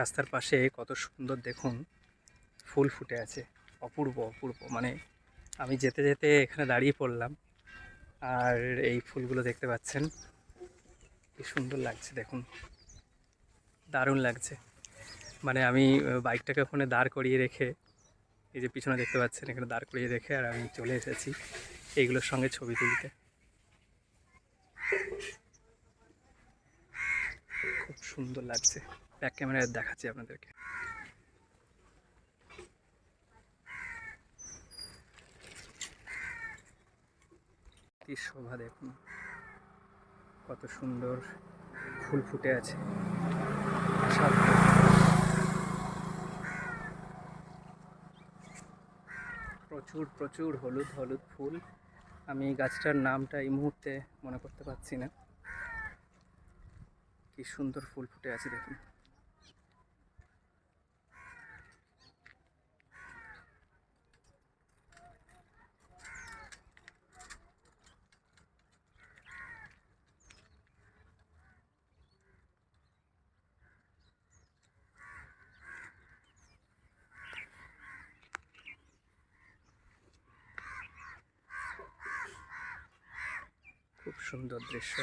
রাস্তার পাশে কত সুন্দর দেখুন ফুল ফুটে আছে, অপূর্ব অপূর্ব। মানে আমি যেতে যেতে এখানে দাঁড়িয়ে পড়লাম আর এই ফুলগুলো দেখতে পাচ্ছেন, কি সুন্দর লাগছে দেখুন। দারুণ লাগছে। মানে আমি বাইকটাকে ওখানে দাঁড় করিয়ে রেখে, এই যে পিছনে দেখতে পাচ্ছেন, এখানে দাঁড় করিয়ে রেখে আর আমি চলে এসেছি এইগুলোর সঙ্গে ছবি তুলতে। খুব সুন্দর লাগছে। ব্যাক ক্যামেরায় দেখাচ্ছি আপনাদেরকে। কি শোভা দেখুন। কত সুন্দর ফুল ফুটে আছে। প্রচুর প্রচুর হলুদ হলুদ ফুল। আমি গাছটার নামটা এই মুহূর্তে মনে করতে পারছি না। কি সুন্দর ফুল ফুটে আছে দেখুন। খুব সুন্দর দৃশ্য।